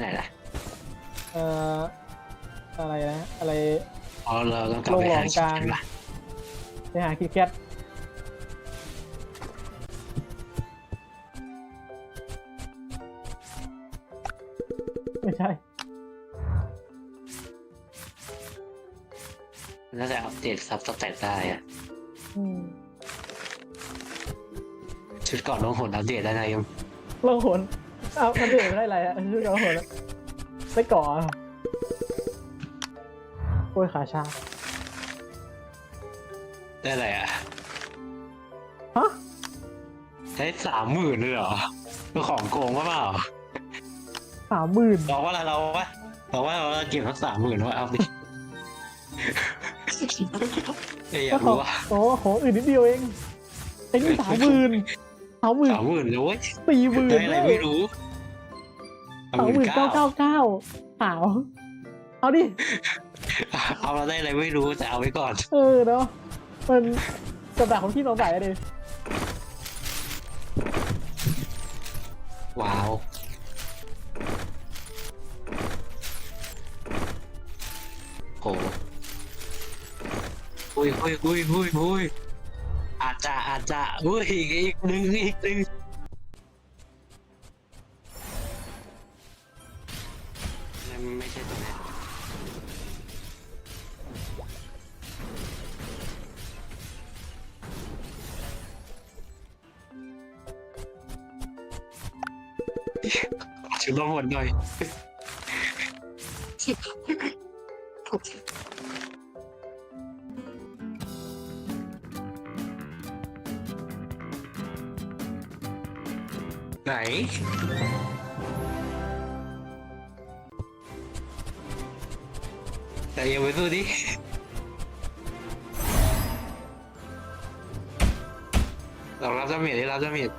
ไหนล่ะเอ่ออะไรนะอะไร อ๋อเราต้องกลับไปหาลงหลองกลางใช่ปะไปหาคิดแคทไม่ใช่ น่าจะอัปเดตซับสแตทได้อะอืมชุดก่อนลงหนอัปเดตได้นะยมลงหน อ้าวมันเดือดได้ไรอะชื่อลงหนอะไม่ก่อเหรอโอ้ยขาชาได้อะไรอะ ฮะได้สามหมื่นเลยเหรอเป็นของโกงว่าเปล่าสามหมื่นบอกว่าอะไรเราวะบอกว่าเราเก็บสักสามหมื่นว่าเอาดิเอ้ยอยากก็ขอรู้ว่าโอ้ของอื่นนิดเดียวเองไอ้นี่สามหมื่น สามหมื่นสามหมื่นเลยเว้ยสี่หมื่นได้อะไรไม่รู้สามหมื่นเก้าเก้าเก้าสาวเอาดิ เอาเราได้อะไรไม่รู้แต่เอาไว้ก่อน เออเนาะมันกับดักของที่สงสัยอะดิว้าว โหอุ้ยอุ้ยอุ้ยอุ้ยอุ้ย อาจจะอาจจะอุ้ยอีกอีกหนึ่งอีกหนึ่งนั่นไม่ใช่ตัวไหนชุดลงหมดหน่อย ไหนแต่ยังไปสู้ดิเรารับดาเมจ